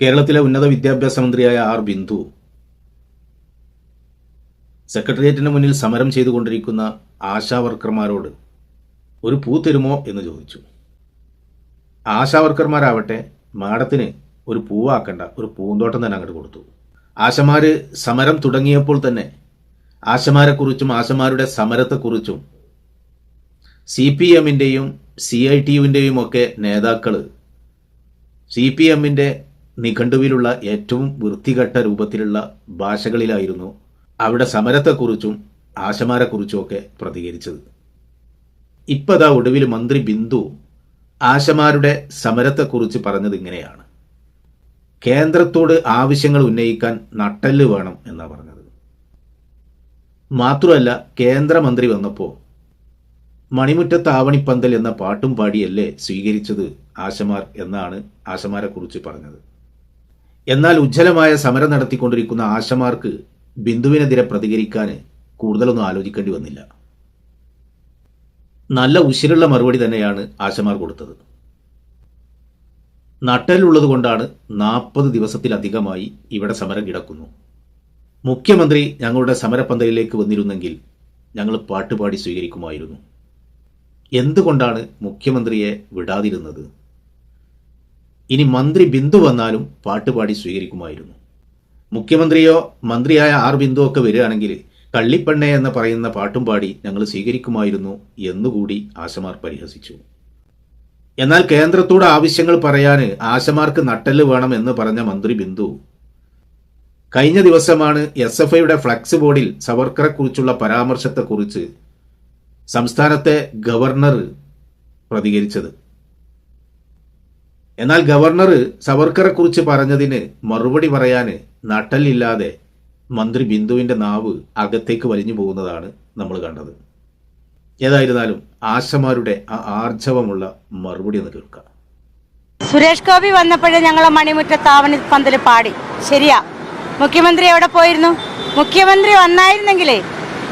കേരളത്തിലെ ഉന്നത വിദ്യാഭ്യാസ മന്ത്രിയായ ആർ ബിന്ദു. സെക്രട്ടേറിയറ്റിന് മുന്നിൽ സമരം ചെയ്തുകൊണ്ടിരിക്കുന്ന ആശാവർക്കർമാരോട് ഒരു പൂ തരുമോ എന്ന് ചോദിച്ചു. ആശാവർക്കർമാരാവട്ടെ മാഡത്തിന് ഒരു പൂവാക്കണ്ട ഒരു പൂന്തോട്ടം തന്നെ അങ്ങോട്ട് കൊടുത്തു. ആശമാര് സമരം തുടങ്ങിയപ്പോൾ തന്നെ ആശമാരെക്കുറിച്ചും ആശമാരുടെ സമരത്തെക്കുറിച്ചും സി പി എമ്മിന്റെയും സി ഐ ടി യുവിന്റെയും ഒക്കെ നേതാക്കൾ സി പി എമ്മിന്റെ നിഘണ്ടുവിലുള്ള ഏറ്റവും വൃത്തികെട്ട രൂപത്തിലുള്ള ഭാഷകളിലായിരുന്നു അവിടെ സമരത്തെക്കുറിച്ചും ആശമാരെക്കുറിച്ചും ഒക്കെ പ്രതികരിച്ചത്. ഇപ്പതാ ഒടുവിൽ മന്ത്രി ബിന്ദു ആശമാരുടെ സമരത്തെക്കുറിച്ച് പറഞ്ഞത് ഇങ്ങനെയാണ്. കേന്ദ്രത്തോട് ആവശ്യങ്ങൾ ഉന്നയിക്കാൻ നട്ടൽ വേണം എന്നാണ് പറഞ്ഞത്. മാത്രമല്ല കേന്ദ്രമന്ത്രി വന്നപ്പോൾ മണിമുറ്റത്ത് ആവണിപ്പന്തൽ എന്ന പാട്ടും പാടിയല്ലേ സ്വീകരിച്ചത് ആശമാർ എന്നാണ് ആശമാരെക്കുറിച്ച് പറഞ്ഞത്. എന്നാൽ ഉജ്ജ്വലമായ സമരം നടത്തിക്കൊണ്ടിരിക്കുന്ന ആശമാർക്ക് ബിന്ദുവിനെതിരെ പ്രതികരിക്കാൻ കൂടുതലൊന്നും ആലോചിക്കേണ്ടി വന്നില്ല. നല്ല ഉശിരുള്ള മറുപടി തന്നെയാണ് ആശമാർ കൊടുത്തത്. നട്ടലുള്ളത് കൊണ്ടാണ് നാൽപ്പത് ദിവസത്തിലധികമായി ഇവിടെ സമരം കിടക്കുന്നു. മുഖ്യമന്ത്രി ഞങ്ങളുടെ സമരപ്പന്തലിലേക്ക് വന്നിരുന്നെങ്കിൽ ഞങ്ങൾ പാട്ടുപാടി സ്വീകരിക്കുമായിരുന്നു. എന്തുകൊണ്ടാണ് മുഖ്യമന്ത്രിയെ വിടാതിരുന്നത്? ഇനി മന്ത്രി ബിന്ദു വന്നാലും പാട്ടുപാടി സ്വീകരിക്കുമായിരുന്നു. മുഖ്യമന്ത്രിയോ മന്ത്രിയായ ആർ ബിന്ദു ഒക്കെ വരികയാണെങ്കിൽ കള്ളിപ്പെണ്ണെ എന്ന് പറയുന്ന പാട്ടും പാടി ഞങ്ങൾ സ്വീകരിക്കുമായിരുന്നു എന്നുകൂടി ആശമാർ പരിഹസിച്ചു. എന്നാൽ കേന്ദ്രത്തോട് ആവശ്യങ്ങൾ പറയാൻ ആശമാർക്ക് നട്ടൽ വേണം എന്ന് പറഞ്ഞ മന്ത്രി ബിന്ദു കഴിഞ്ഞ ദിവസമാണ് എസ് എഫ് ഐയുടെ ഫ്ലക്സ് ബോർഡിൽ സവർക്കറെക്കുറിച്ചുള്ള പരാമർശത്തെക്കുറിച്ച് സംസ്ഥാനത്തെ ഗവർണർ പ്രതികരിച്ചത്. എന്നാൽ ഗവർണർ സവർക്കറെക്കുറിച്ച് പറഞ്ഞതിന് മറുപടി പറയാൻ നട്ടലില്ലാതെ മന്ത്രി ബിന്ദുവിന്റെ നാവ് അകത്തേക്ക് വലിഞ്ഞു പോകുന്നതാണ് നമ്മൾ കണ്ടത്. ഏതായിരുന്നാലും ആശമാരുടെ ആ ആർജവമുള്ള മറുപടി ഒന്ന് കേൾക്കാം. സുരേഷ് ഗോപി വന്നപ്പോഴേ ഞങ്ങളെ മണിമുറ്റ താവണി പന്തൽ പാടി. ശരിയാ. മുഖ്യമന്ത്രി എവിടെ പോയിരുന്നു? മുഖ്യമന്ത്രി വന്നായിരുന്നെങ്കിലേ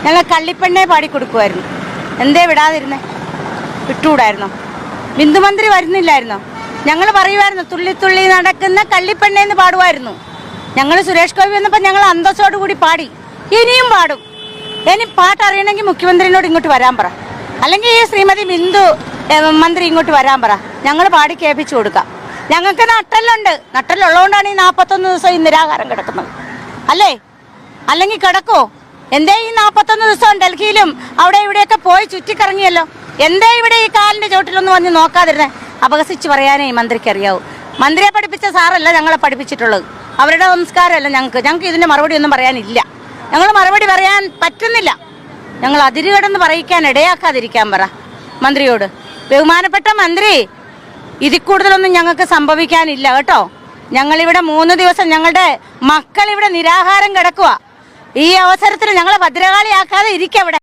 ഞങ്ങൾ കള്ളിപ്പെണ്ണെ പാടി കൊടുക്കുമായിരുന്നു എന്തേ വിടാതിരുന്നേ? വിട്ടുകൂടായിരുന്നോ ബിന്ദുമന്ത്രി വരുന്നില്ലായിരുന്നോ? ഞങ്ങൾ പറയുമായിരുന്നു തുള്ളി തുള്ളി നടക്കുന്ന കള്ളിപ്പെണ്ണെ എന്ന് പാടുമായിരുന്നു ഞങ്ങൾ സുരേഷ് ഗോപി വന്നപ്പോൾ ഞങ്ങൾ അന്തസ്സോടു കൂടി പാടി. ഇനിയും പാടും. ഇനി പാട്ടറിയണമെങ്കിൽ മുഖ്യമന്ത്രിനോട് ഇങ്ങോട്ട് വരാൻ പറ. അല്ലെങ്കിൽ ഈ ശ്രീമതി ബിന്ദു മന്ത്രി ഇങ്ങോട്ട് വരാൻ പറ. ഞങ്ങൾ പാടി കേൾപ്പിച്ചു കൊടുക്കാം. ഞങ്ങൾക്ക് നട്ടലുണ്ട് നട്ടലുള്ളതുകൊണ്ടാണ് ഈ നാൽപ്പത്തൊന്ന് ദിവസം ഈ നിരാഹാരം കിടക്കുന്നത്. അല്ലേ? അല്ലെങ്കിൽ കിടക്കോ എന്തേ ഈ നാൽപ്പത്തൊന്ന് ദിവസം ഡൽഹിയിലും അവിടെ ഇവിടെയൊക്കെ പോയി ചുറ്റിക്കറങ്ങിയല്ലോ? എന്തേ ഇവിടെ ഈ കാലിന്റെ ചോട്ടിലൊന്നും വന്ന് നോക്കാതിരുന്നേ? അപകസിച്ച് പറയാനേ മന്ത്രിക്ക് അറിയാവൂ. മന്ത്രിയെ പഠിപ്പിച്ച സാറല്ല ഞങ്ങളെ പഠിപ്പിച്ചിട്ടുള്ളത്. അവരുടെ സംസ്കാരമല്ല ഞങ്ങൾക്ക്. ഞങ്ങൾക്ക് ഇതിന്റെ മറുപടി ഒന്നും പറയാനില്ല. ഞങ്ങൾ മറുപടി പറയാൻ പറ്റുന്നില്ല. ഞങ്ങൾ അതിരുകടന്ന് പറയിക്കാൻ ഇടയാക്കാതിരിക്കാൻ പറ. മന്ത്രിയോട് ബഹുമാനപ്പെട്ട മന്ത്രി ഇതിൽ കൂടുതലൊന്നും ഞങ്ങൾക്ക് സംഭവിക്കാനില്ല കേട്ടോ. ഞങ്ങളിവിടെ മൂന്ന് ദിവസം ഞങ്ങളുടെ മക്കൾ ഇവിടെ നിരാഹാരം കിടക്കുക ഈ അവസരത്തിൽ ഞങ്ങളെ ഭദ്രകാളിയാക്കാതെ ഇരിക്കവിടെ.